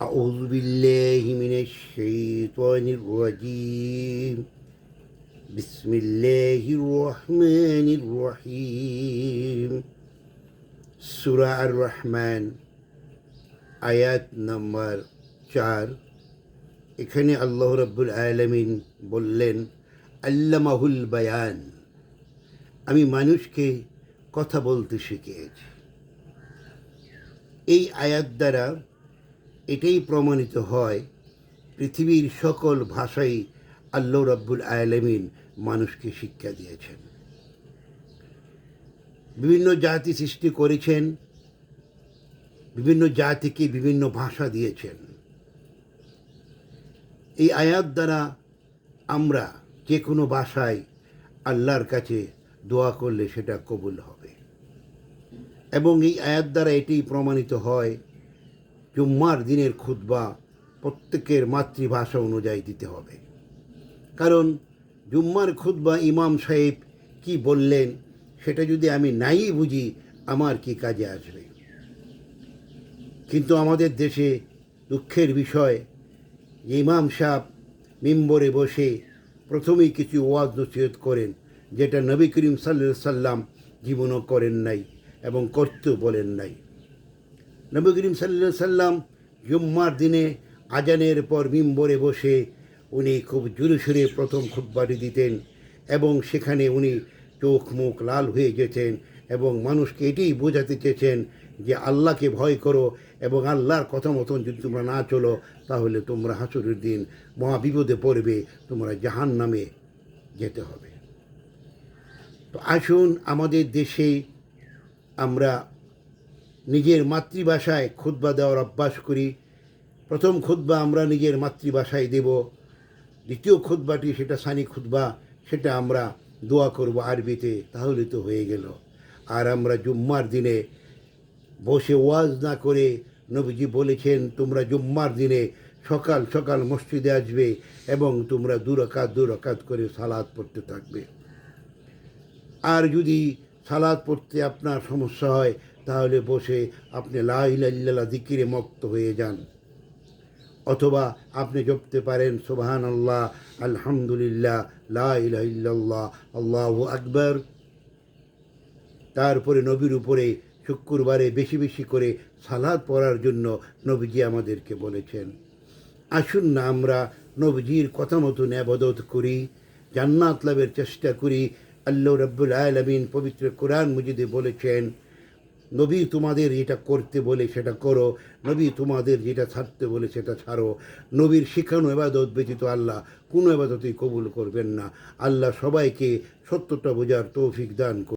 أعوذ بالله من الشيطان الرجيم بسم الله الرحمن الرحيم সুরা আর রহমান আয়াত নম্বর চার এখানে আল্লাহ রব্বুল আলমিন বললেন আল্লামাহুল বায়ান আমি মানুষকে কথা বলতে শিখিয়েছি এই আয়াত দ্বারা এটাই প্রমাণিত হয় পৃথিবীর সকল ভাষাই আল্লাহ রব্বুল আলমিন মানুষকে শিক্ষা দিয়েছেন। বিভিন্ন জাতি সৃষ্টি করেছেন, বিভিন্ন জাতিকে বিভিন্ন ভাষা দিয়েছেন। এই আয়াত দ্বারা আমরা যে কোনো ভাষায় আল্লাহর কাছে দোয়া করলে সেটা কবুল হবে। এবং এই আয়াত দ্বারা এটি প্রমাণিত হয় জুম্মার দিনের খুতবা প্রত্যেকের মাতৃভাষা অনুযায়ী দিতে হবে। কারণ জুম্মার খুতবা ইমাম সাহেব কি বললেন, সেটা যদি আমি নাই বুঝি, আমার কি কাজে আসবে? কিন্তু আমাদের দেশে দুঃখের বিষয়, ইমাম সাহেব মিম্বরে বসে প্রথমেই কিছু ওয়াজ নসিহত করেন, যেটা নবী করিম সাল্লা সাল্লাম জীবনও করেন নাই এবং করতেও বলেন নাই। নবী করিম সাল্লা সাল্লাম জুম্মার দিনে আজানের পর মিম্বরে বসে উনি খুব জোরে সুরে প্রথম খুববাটি দিতেন এবং সেখানে উনি চোখ মুখ লাল হয়ে যেতেন এবং মানুষকে এটাই বোঝাতে চেয়েছেন যে আল্লাহকে ভয় করো এবং আল্লাহর কথা মতন যদি তোমরা না চলো, তাহলে তোমরা হাসুরের দিন মহা বিপদে পড়বে, তোমরা জাহান নামে যেতে হবে। তো আসুন আমাদের দেশে আমরা নিজের মাতৃভাষায় খুতবা দেওয়ার অভ্যাস করি। প্রথম খুতবা আমরা নিজের মাতৃভাষায় দেব। দ্বিতীয় খুতবাটি সেটা সানি খুতবা, সেটা আমরা দোয়া করব আরবিতে, তাহলে তো হয়ে গেল। আর আমরা জুম্মার দিনে বসে ওয়াজ না করে নবীজি বলেছেন, তোমরা জুম্মার দিনে সকাল সকাল মসজিদে আসবে এবং তোমরা দুরকাত দুরকাত করে সালাদ পড়তে থাকবে। আর যদি সালাদ পড়তে আপনার সমস্যা হয় তাহলে বসে আপনি লাইল্লাহ দিকিরে মক্ত হয়ে যান। অথবা আপনি জপতে পারেন সোবাহান আল্লাহ আলহামদুলিল্লাহ লাইল্লাহ আল্লাহ আকবর। তারপরে নবীর উপরে শুক্রবারে বেশি বেশি করে সালাদ পড়ার জন্য নবীজি আমাদেরকে বলেছেন, আসুন না আমরা নবজির কথা মতন আবাদত করি, জান্নাত লাভের চেষ্টা করি। আল্লাহ রব্বুল আলমিন পবিত্র কোরআন মুজিদে বলেছেন নবী তোমাদের যেটা করতে বলে সেটা করো, নবী তোমাদের যেটা ছাড়তে বলে সেটা ছাড়ো নবীর শিখানো এবাদত ব্যতীত আল্লাহ কোনো এবাদতই কবুল করবেন না আল্লাহ সবাইকে সত্যটা বোঝার তৌফিক দান।